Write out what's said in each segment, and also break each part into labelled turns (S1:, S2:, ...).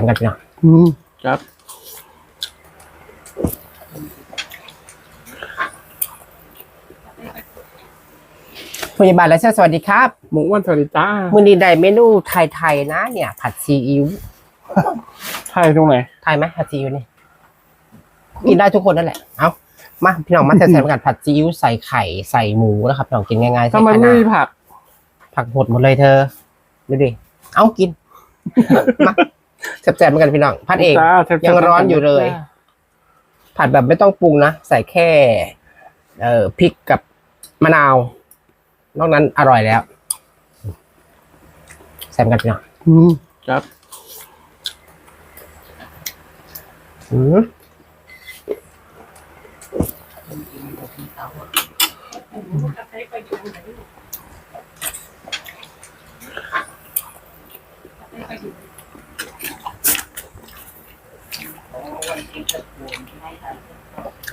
S1: มกันพี่น้อง
S2: อืมครับ
S1: พยาบาลและเชิญสวัสดีครับ
S2: หมูอ้วันสวัสดีจ้า
S1: มือนี้ได้เมนูไทยๆนะ เนี่ย ผัดซีอิ๊ว
S2: ไทยตรงไหน
S1: ไทยไหมผัดซีอิ๊วนี่กินได้ทุกคนนั่นแหละ เอามาพี่น้องมาแซมๆกันผัดซีอิ๊วใส่ไข่ใส่หมูนะครับพี่น้องกินง่ายๆใส่
S2: ทำไม
S1: คะ
S2: ไม่
S1: น้า
S2: มีผัก
S1: ผักหมดหมดเลยเธอดูดิเอากินมา แซมๆกันพี่น้องผัดเอง
S2: จ้าแซ่บๆ
S1: ยังร้อนอยู่เลยผัดแบบไม่ต้องปรุงนะ ใส่แค่ เอ่อพริกกับมะนาว นอกนั้นอร่อยแล้วแซมกันพี่น้อง
S2: อืมครับ
S1: อืม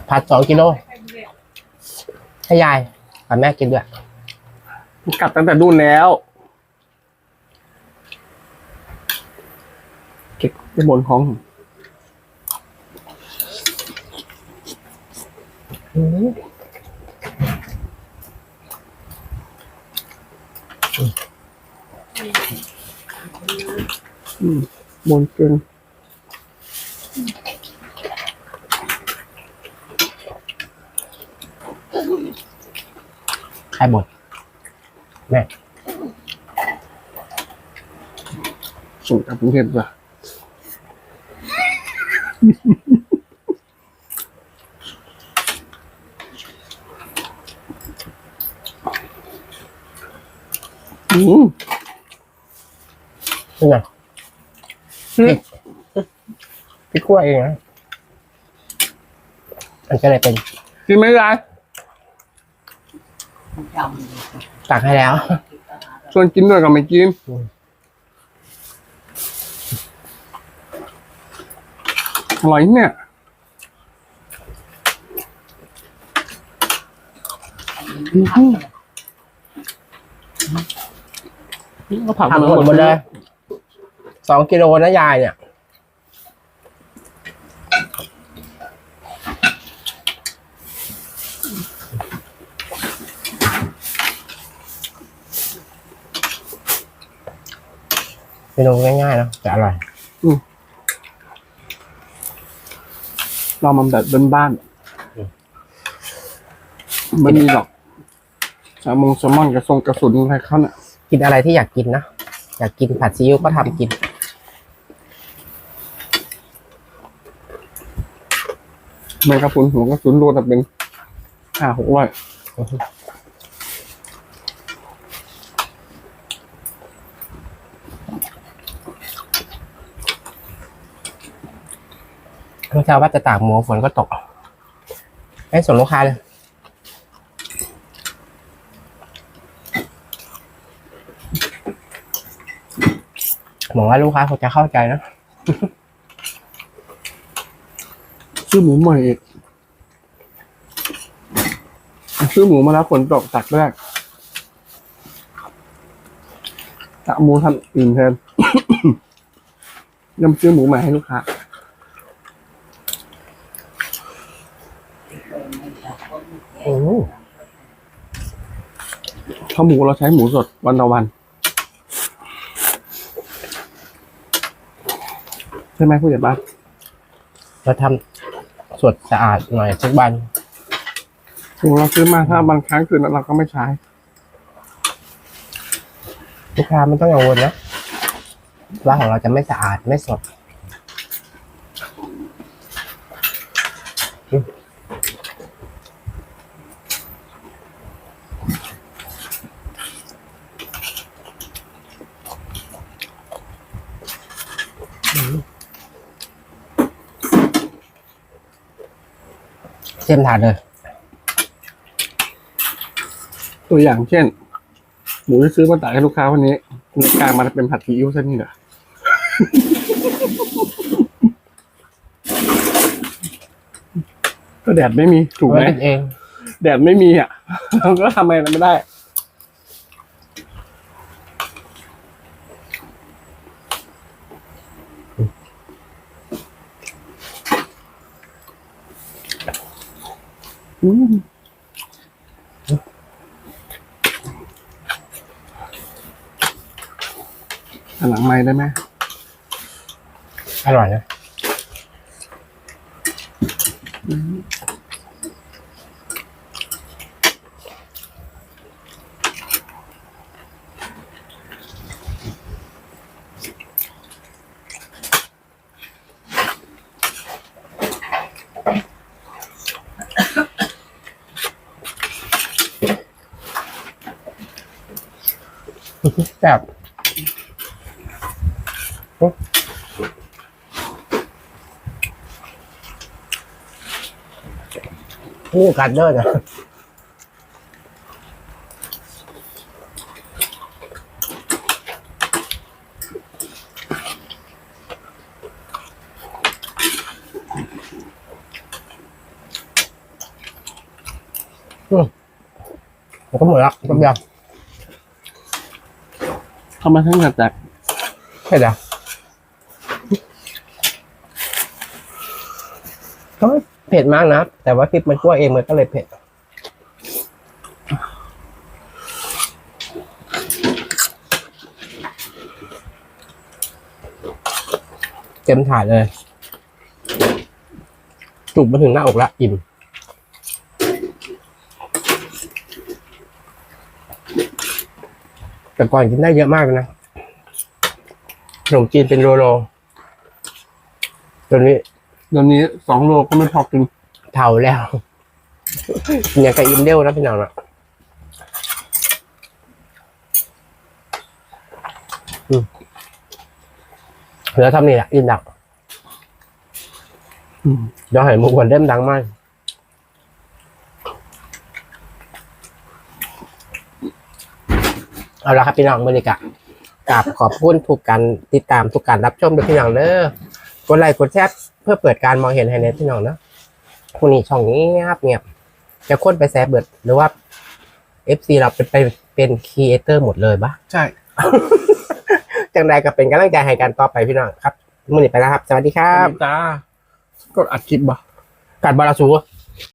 S1: ผัดสองกิโลให้ยายกับแม่กินด้วย
S2: กลับตั้งแต่นู่นแล้วเก็บไปบนของ
S1: อืม
S2: บนเกิน
S1: ใค รบ่นแม่
S2: ส่งกลับกรุงเทพจ้ะอืม
S1: นี่ไงพริกพริกคั่วเองนะมันก็เลยเป็น
S2: กินไหมยาย
S1: ตักให้แล้ว
S2: ชวนกินด้วยก็ไม่กิน
S1: อืม
S2: อร่อยเนี่ยก็ผัก
S1: ทำหมดหมดเลยสองกิโลนะยายเนี่ย เมนูง่ายๆเนอะแต่อร่อย
S2: เรามันแบบบ้าน
S1: อืม
S2: ๆไม่มีหรอกแซลมงแซลมอนกระทรงกระสุนอะไรเขาเนี่ย
S1: กินอะไรที่อยากกินนะ อยากกินผัดซีอิ๊วก็ทำกิน
S2: แมงกระพรุนหัวกระสุนรวมแต่เป็นห้าหกร้อย
S1: เมื่อเช้าว่าจะตากหมูฝนก็ตกให้ส่งลูกค้าเลยหวังว่าลูกค้าคงจะเข้าใจนะ
S2: ซื้อหมูใหม่อีกซื้อหมูมาแล้วฝนตกตักแรกตะหมูทำอื่นแทนยังซื้อหมูใหม่ให้ลูกค้า
S1: โอ้
S2: เพราะหมูเราใช้หมูสดวันต่อวัน ใช่ไหมผู้ใหญ่บ้าน
S1: เราทำสดสะอาดหน่อยทุกวัน
S2: ถึงเราซื้อมาถ้าบางครั้งคืนเราก็ไม่ใช้
S1: ลูกค้าไม่ต้องกังวลนะว่าของเราจะไม่สะอาดไม่สด เต็มถาดเลย
S2: ตัวอย่างเช่น หมูที่ซื้อมาตากให้ลูกค้าวันนี้ในกลางมันเป็นผัดซีอิ๊วซะนี่เหรอก็แดดไม่มีถูกไหม
S1: เอาว้กินเอง
S2: แดดไม่มีอะ เราก็ทำอะไรไม่ได้ อืมอันหลังไม้ได้ไหม
S1: อร่อยนะ แบบนี่กัดเด้อนะอืมมันก็หมดละต้มยำ
S2: เข้ามาทั้งจาก
S1: เผ็ดอะก็ไม่เผ็ดมากนะ แต่ว่าพริกมันคั่วเองมันก็เลยเผ็ด เต็มถาดเลย จุกมาถึงหน้าอกละอิ่ม แต่ก่อนกินได้เยอะมากเลยนะขนมจีนเป็นโลโลตัวนี้
S2: เดี๋ยวนี้สองโลก็ไม่พอกิน
S1: เท่าแล้วอย่างกับอินเดลนะพี่น้องนะอืมเหลือทำนี่แหละอินดัก
S2: อืม
S1: เดี๋ยวใหายมุกวันเล่มดังมาก เอาละครับพี่น้องบรรยากาศกราบขอบคุณทุกการติดตามทุกการรับชมด้วยพี่น้องเด้อกดไลค์กดแชร์เพื่อเปิดการมองเห็นให้ในพี่น้องเนาะคุณนี่ช่องนี้ครับเงียบจะค้นไปแซบเบิดหรือว่า FC เราเป็นไปเป็นครีเอเตอร์หมดเลยปะ
S2: ใช่
S1: จังใดก็เป็นกำลังใจให้กันต่อไปพี่น้องครับมื่อนี้ไปแล้วครับ สวัสดีครับ
S2: จ้ากดอัดคลิปบ่
S1: กัดบาราสู